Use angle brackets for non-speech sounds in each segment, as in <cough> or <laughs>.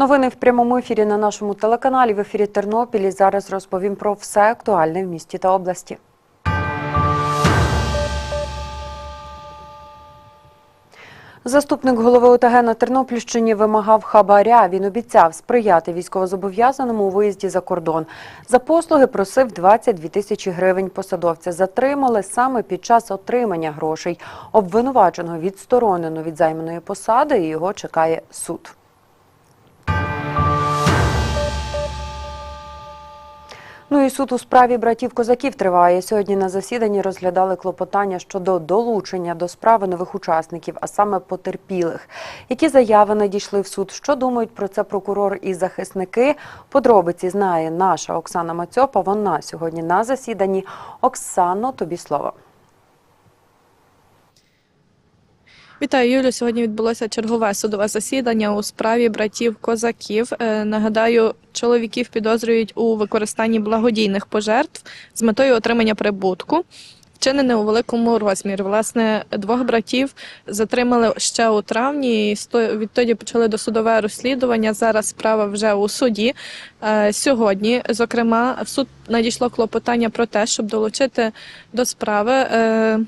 Новини в прямому ефірі на нашому телеканалі. В ефірі Тернопілі. Зараз розповім про все актуальне в місті та області. Заступник голови ОТГ на Тернопільщині вимагав хабаря. Він обіцяв сприяти військовозобов'язаному у виїзді за кордон. За послуги просив 22 тисячі гривень. Посадовця затримали саме під час отримання грошей. Обвинуваченого відсторонено від займаної посади і його чекає суд. Ну і суд у справі братів козаків триває. Сьогодні на засіданні розглядали клопотання щодо долучення до справи нових учасників, а саме потерпілих. Які заяви надійшли в суд? Що думають про це прокурор і захисники? Подробиці знає наша Оксана Мацьопа. Вона сьогодні на засіданні. Оксано, тобі слово. Вітаю, Юлю. Сьогодні відбулося чергове судове засідання у справі братів козаків. Е, Нагадаю, чоловіків підозрюють у використанні благодійних пожертв з метою отримання прибутку. Вчинене у великому розмірі. Власне, двох братів затримали ще у травні. і Відтоді почали досудове розслідування. Зараз справа вже у суді. Е, Сьогодні, зокрема, в суд надійшло клопотання про те, щоб долучити до справи е,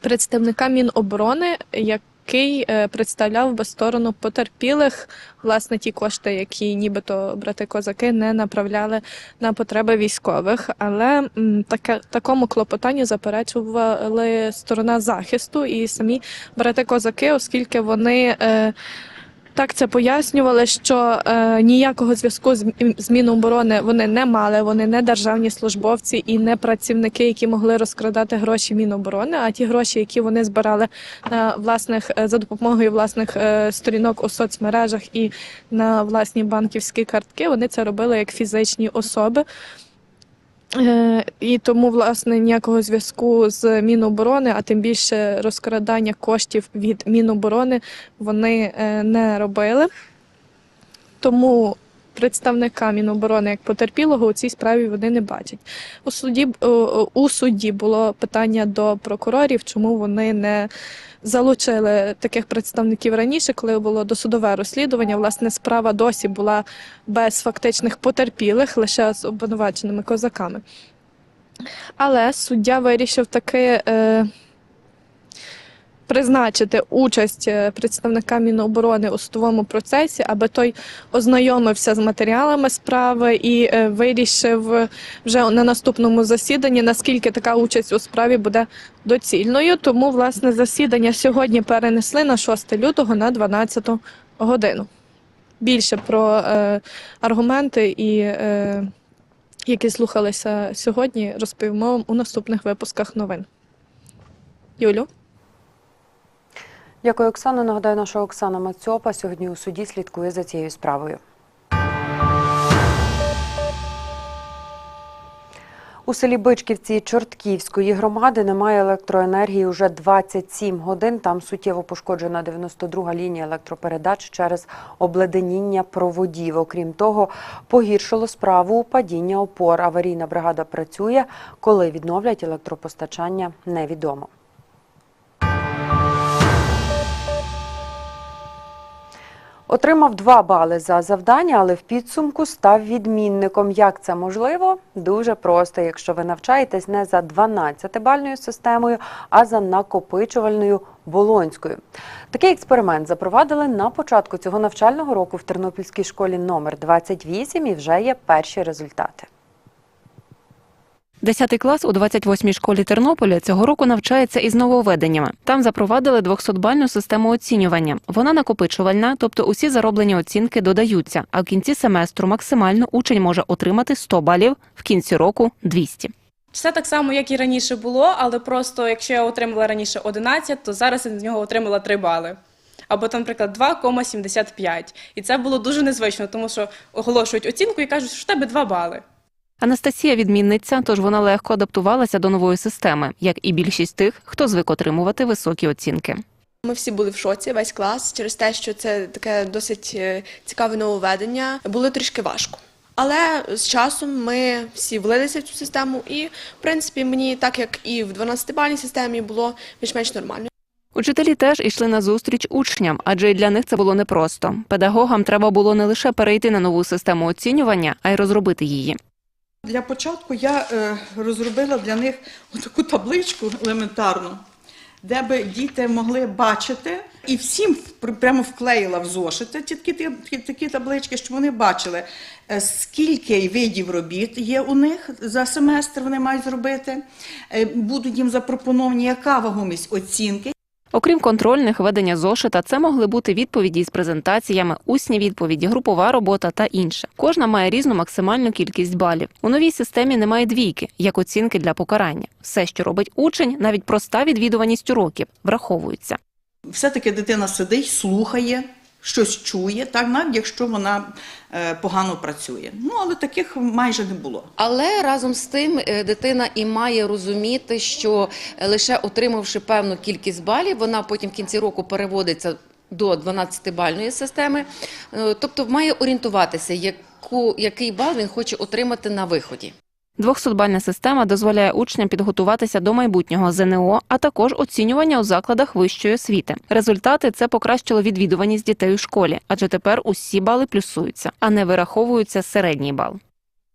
представника Міноборони, який е, представляв би сторону потерпілих власне ті кошти, які нібито брати козаки не направляли на потреби військових. Але таке такому клопотанню заперечували сторона захисту і самі брати козаки, оскільки вони. Е, так це пояснювали, що е, ніякого зв'язку з, Міноборони вони не мали. Вони не державні службовці і не працівники, які могли розкрадати гроші Міноборони. А ті гроші, які вони збирали на власних е, за допомогою власних е, сторінок у соцмережах і на власні банківські картки, вони це робили як фізичні особи. Е, І тому, власне, ніякого зв'язку з Міноборони, а тим більше розкрадання коштів від Міноборони вони е, не робили. Тому представника Міноборони як потерпілого у цій справі вони не бачать. У суді, у суді було питання до прокурорів, чому вони не залучили таких представників раніше, коли було досудове розслідування. Власне, справа досі була без фактичних потерпілих, лише з обвинуваченими козаками. Але суддя вирішив таки е, призначити участь е, представника Міноборони у судовому процесі, аби той ознайомився з матеріалами справи і е, вирішив вже на наступному засіданні, наскільки така участь у справі буде доцільною. Тому, власне, засідання сьогодні перенесли на 6 лютого на 12 годину. Більше про е, аргументи і. Е, які слухалися сьогодні, розповімо у наступних випусках новин. Юлю. Дякую, Оксано. Нагадаю, наша Оксана Мацьопа сьогодні у суді слідкує за цією справою. У селі Бичківці Чортківської громади немає електроенергії уже 27 годин. Там суттєво пошкоджена 92-га лінія електропередач через обледеніння проводів. Окрім того, погіршило справу падіння опор. Аварійна бригада працює. Коли відновлять електропостачання, невідомо. Отримав два бали за завдання, але в підсумку став відмінником. Як це можливо? Дуже просто, якщо ви навчаєтесь не за 12-бальною системою, а за накопичувальною Болонською. Такий експеримент запровадили на початку цього навчального року в Тернопільській школі номер 28 і вже є перші результати. Десятий клас у 28-й школі Тернополя цього року навчається із нововведеннями. Там запровадили 200-бальну систему оцінювання. Вона накопичувальна, тобто усі зароблені оцінки додаються. А в кінці семестру максимально учень може отримати 100 балів, в кінці року 200. Все так само, як і раніше було, але просто якщо я отримала раніше 11, то зараз я з нього отримала 3 бали. Або, там, наприклад, 2,75. І це було дуже незвично, тому що оголошують оцінку і кажуть, що в тебе 2 бали. Анастасія відмінниця, тож вона легко адаптувалася до нової системи, як і більшість тих, хто звик отримувати високі оцінки. Ми всі були в шоці, весь клас, через те, що це таке досить е, цікаве нововведення. Було трішки важко. Але з часом ми всі влилися в цю систему, і в принципі мені, так як і в 12-бальній системі, було більш-менш нормально. Учителі теж йшли на зустріч учням, адже і для них це було непросто. Педагогам треба було не лише перейти на нову систему оцінювання, а й розробити її. Для початку я е, розробила для них таку табличку елементарну, де би діти могли бачити, і всім прямо вклеїла в зошити ті такі, такі таблички, щоб вони бачили, е, скільки видів робіт є у них за семестр, вони мають зробити. Е, Будуть їм запропоновані, яка вагомість оцінки. Окрім контрольних ведення зошита, це могли бути відповіді із презентаціями, усні відповіді, групова робота та інше. Кожна має різну максимальну кількість балів. У новій системі немає двійки, як оцінки для покарання. Все, що робить учень, навіть проста відвідуваність уроків, враховується. Все-таки дитина сидить, слухає, щось чує, так, навіть якщо вона е, погано працює. Ну, але таких майже не було. Але разом з тим е, дитина і має розуміти, що е, лише отримавши певну кількість балів, вона потім в кінці року переводиться до 12-бальної системи, тобто має орієнтуватися, яку, який бал він хоче отримати на виході. 200-бальна система дозволяє учням підготуватися до майбутнього ЗНО, а також оцінювання у закладах вищої освіти. Результати це покращило відвідуваність дітей у школі, адже тепер усі бали плюсуються, а не вираховуються середній бал.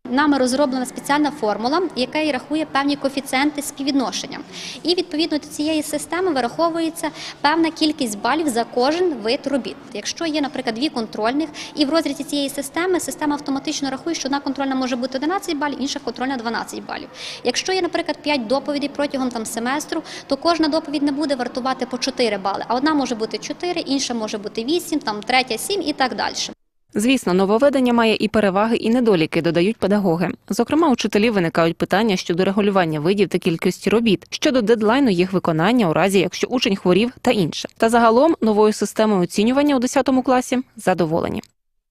Нами розроблена спеціальна формула, яка рахує певні коефіцієнти співвідношення. І відповідно до цієї системи вираховується певна кількість балів за кожен вид робіт. Якщо є, наприклад, дві контрольних, і в розрізі цієї системи система автоматично рахує, що одна контрольна може бути 11 балів, інша контрольна 12 балів. Якщо є, наприклад, 5 доповідей протягом там семестру, то кожна доповідь не буде вартувати по 4 бали, а одна може бути 4, інша може бути 8, там третя 7 і так далі. Звісно, нововведення має і переваги, і недоліки, додають педагоги. Зокрема, учителі виникають питання щодо регулювання видів та кількості робіт, щодо дедлайну їх виконання у разі, якщо учень хворів та інше. Та загалом новою системою оцінювання у 10 класі задоволені.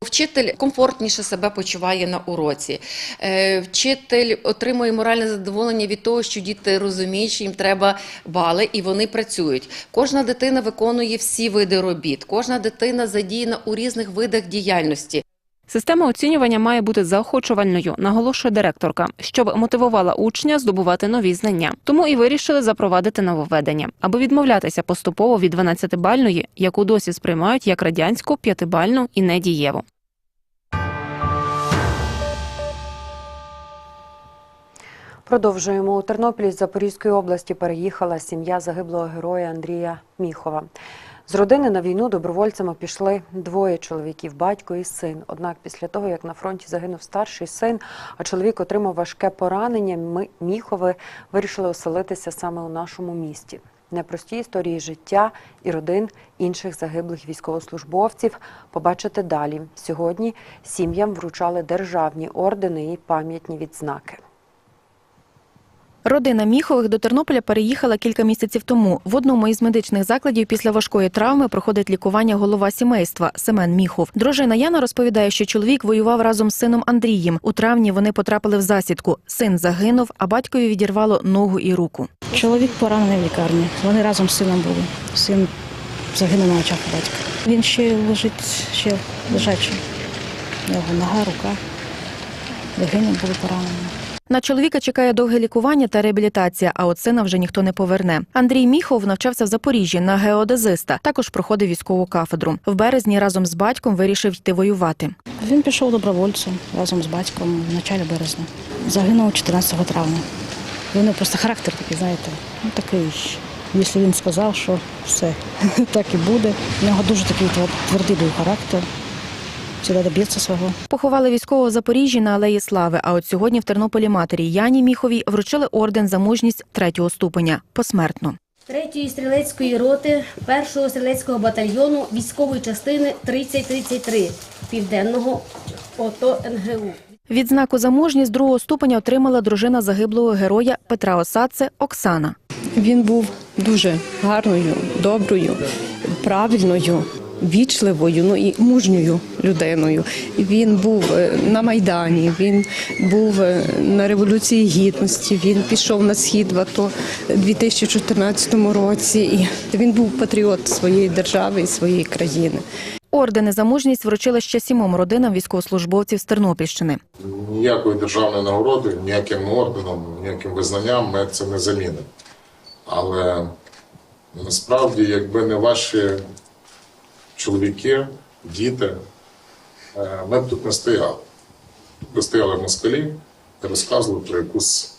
Вчитель комфортніше себе почуває на уроці. Е, Вчитель отримує моральне задоволення від того, що діти розуміють, що їм треба бали, і вони працюють. Кожна дитина виконує всі види робіт, кожна дитина задіяна у різних видах діяльності. Система оцінювання має бути заохочувальною, наголошує директорка, щоб мотивувала учня здобувати нові знання. Тому і вирішили запровадити нововведення, аби відмовлятися поступово від 12-бальної, яку досі сприймають як радянську, п'ятибальну і недієву. Продовжуємо у Тернопілі з Запорізької області переїхала сім'я загиблого героя Андрія Міхова. З родини на війну добровольцями пішли двоє чоловіків, батько і син. Однак після того, як на фронті загинув старший син, а чоловік отримав важке поранення, ми Міхови вирішили оселитися саме у нашому місті. Непрості історії життя і родин інших загиблих військовослужбовців побачите далі. Сьогодні сім'ям вручали державні ордени і пам'ятні відзнаки. Родина Міхових до Тернополя переїхала кілька місяців тому. В одному із медичних закладів після важкої травми проходить лікування голова сімейства Семен Міхов. Дружина Яна розповідає, що чоловік воював разом з сином Андрієм. У травні вони потрапили в засідку. Син загинув, а батькові відірвало ногу і руку. Чоловік поранений в лікарні. Вони разом з сином були. Син загинув на очах батька. Він ще лежить, ще лежачий. У нього нога, рука. Легені були поранені. На чоловіка чекає довге лікування та реабілітація, а от сина вже ніхто не поверне. Андрій Міхов навчався в Запоріжжі на геодезиста. Також проходив військову кафедру. В березні разом з батьком вирішив йти воювати. Він пішов добровольцем разом з батьком в началі березня. Загинув 14 травня. Він просто характер такий, знаєте, ну такий. Якщо він сказав, що все <laughs> так і буде. У нього дуже такий твердий був характер. Всегда доб'ється свого. Поховали військового в Запоріжжі на Алеї Слави. А от сьогодні в Тернополі матері Яні Міховій вручили орден за мужність третього ступеня посмертно. Третьої стрілецької роти першого стрілецького батальйону військової частини 3033 Південного ОТО НГУ. Відзнаку за мужність другого ступеня отримала дружина загиблого героя Петра Осадце Оксана. Він був дуже гарною, доброю, правильною, вічливою, ну і мужньою людиною. Він був е, на Майдані, він був е, на Революції Гідності, він пішов на схід в АТО у 2014 році. І він був патріот своєї держави і своєї країни. Ордени за мужність вручили ще сімом родинам військовослужбовців з Тернопільщини. ніякої державної нагороди, ніяким орденом, ніяким визнанням ми це не замінимо. Але Насправді, якби не ваші чоловіки, діти, е, ми б тут не стояли. Тут би стояли москалі і розказували про якусь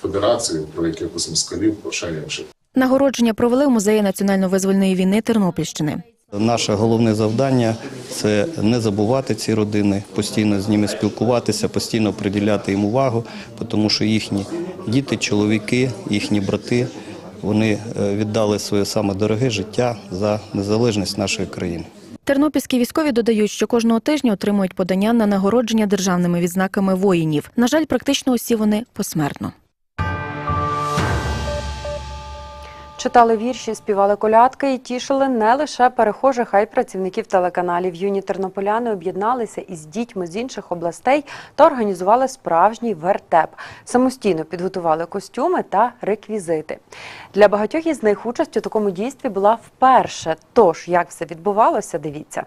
федерацію, про якихось москалів, про ще інше. Нагородження провели в музеї національно-визвольної війни Тернопільщини. Наше головне завдання це не забувати ці родини, постійно з ними спілкуватися, постійно приділяти їм увагу, тому що їхні діти, чоловіки, їхні брати вони е, віддали своє саме дороге життя за незалежність нашої країни. Тернопільські військові додають, що кожного тижня отримують подання на нагородження державними відзнаками воїнів. На жаль, практично усі вони посмертно. Читали вірші, співали колядки і тішили не лише перехожих, а й працівників телеканалів. Юні тернополяни об'єдналися із дітьми з інших областей та організували справжній вертеп. Самостійно підготували костюми та реквізити. Для багатьох із них участь у такому дійстві була вперше. Тож, як все відбувалося, дивіться.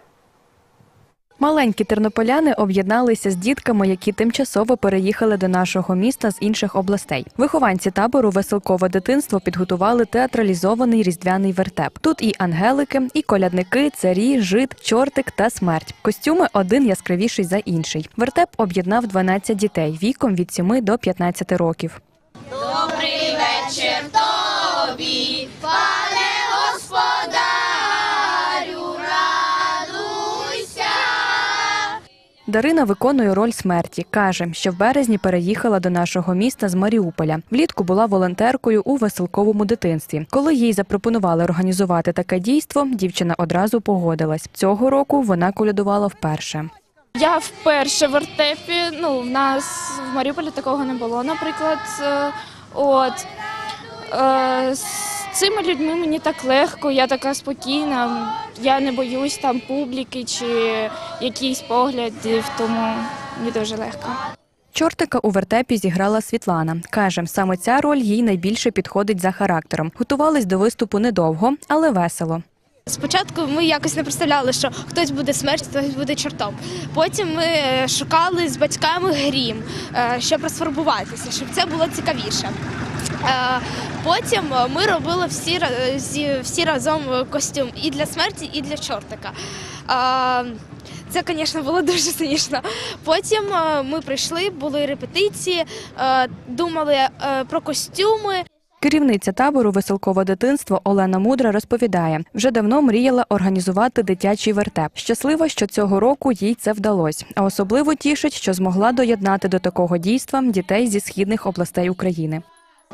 Маленькі тернополяни об'єдналися з дітками, які тимчасово переїхали до нашого міста з інших областей. Вихованці табору Веселкове дитинство підготували театралізований різдвяний вертеп. Тут і ангелики, і колядники, царі, жит, чортик та смерть. Костюми один яскравіший за інший. Вертеп об'єднав 12 дітей віком від 7 до 15 років. Добрий вечір тобі, Дарина виконує роль смерті. каже, що в березні переїхала до нашого міста з Маріуполя. Влітку була волонтеркою у веселковому дитинстві. Коли їй запропонували організувати таке дійство, дівчина одразу погодилась. Цього року вона колядувала вперше. Я вперше в вертепі. Ну, в нас в Маріуполі такого не було, наприклад. Е, От е, цими людьми мені так легко, я така спокійна. Я не боюсь там публіки чи якісь поглядів, тому мені дуже легко. Чортика у вертепі зіграла Світлана. Каже, саме ця роль їй найбільше підходить за характером. Готувались до виступу недовго, але весело. Спочатку ми якось не представляли, що хтось буде смерть, хтось буде чортом. Потім ми е, шукали з батьками грім, е, щоб розфарбуватися, щоб це було цікавіше. Е, Потім ми робили всі, всі разом костюм і для смерті, і для чортика. Це, звісно, було <laughs> дуже смішно. Потім ми прийшли, були репетиції, думали про костюми. Керівниця табору Веселкове дитинство Олена Мудра розповідає, вже давно мріяла організувати дитячий вертеп. Щаслива, що цього року їй це вдалося. А особливо тішить, що змогла доєднати до такого дійства дітей зі східних областей України.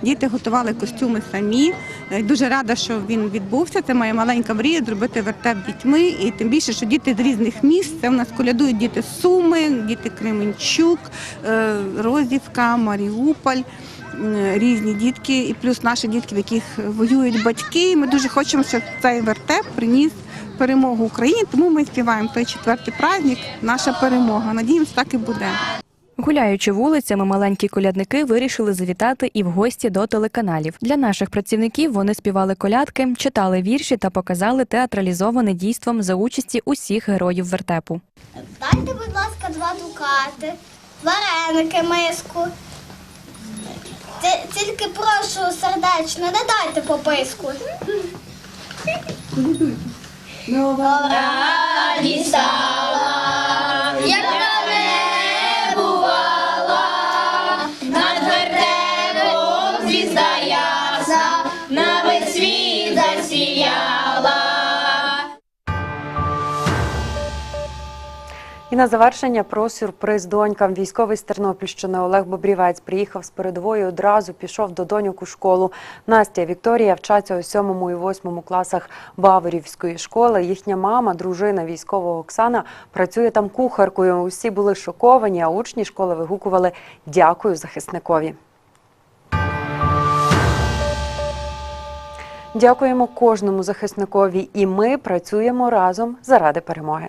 Діти готували костюми самі. Е, Дуже рада, що він відбувся. Це моя маленька мрія зробити вертеп дітьми. І тим більше, що діти з різних міст. Це в нас колядують діти Суми, діти Кременчук, е, Розівка, Маріуполь. Різні дітки, і плюс наші дітки, в яких воюють батьки. І Ми дуже хочемо, щоб цей вертеп приніс перемогу Україні. Тому ми співаємо той четвертий праздник, наша перемога. Надіємося, так і буде. Гуляючи вулицями, маленькі колядники вирішили завітати і в гості до телеканалів. Для наших працівників вони співали колядки, читали вірші та показали театралізоване дійством за участі усіх героїв вертепу. Дайте, будь ласка, два дукати, вареники, миску. Ті- Тільки прошу сердечно, не дайте пописку. Нова радість стала, як На завершення про сюрприз донькам. Військовий з Тернопільщини Олег Бобрівець приїхав з передової. Одразу пішов до доньок у школу. Настя Вікторія вчаться у сьомому і восьмому класах Баворівської школи. Їхня мама, дружина військового Оксана, працює там кухаркою. Усі були шоковані, а учні школи вигукували Дякую захисникові. Дякуємо кожному захисникові, і ми працюємо разом заради перемоги.